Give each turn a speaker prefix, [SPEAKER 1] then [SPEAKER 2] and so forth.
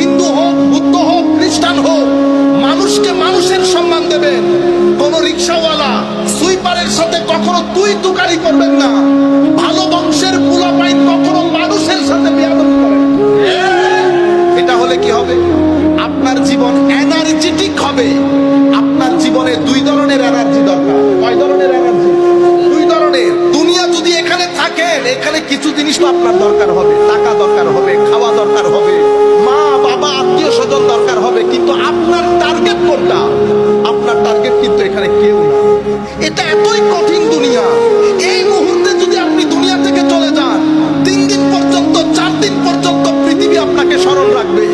[SPEAKER 1] হিন্দু হোক, বুদ্ধ হোক, খ্রিস্টান হোক, মানুষকে মানুষের সম্মান দেবেন। কোন রিক্সাওয়ালা সুইপারের সাথে কখনো তুই তুকারি করবেন না। ভালো বংশের পোলাপাইন কখনো মানুষের সাথে বেয়াদবি করেন হ্যাঁ, এটা হলে কি হবে? আপনার জীবন এনার্জেটিক হবে। আপনার জীবনে দুই ধরনের এনার্জি দরকার। কয় ধরনের এনার্জি দুই ধরনের। দুনিয়া যদি এখানে থাকেন, এখানে কিছু জিনিস তো আপনার দরকার হবে। টাকা দরকার হবে, খাওয়া দরকার কোনটা আপনার টার্গেট কিন্তু এখানে কেউ না। এটা এতই কঠিন দুনিয়া। এই মুহূর্তে যদি আপনি দুনিয়া থেকে চলে যান, তিন দিন পর্যন্ত, চার দিন পর্যন্ত পৃথিবী আপনাকে স্মরণ রাখবে।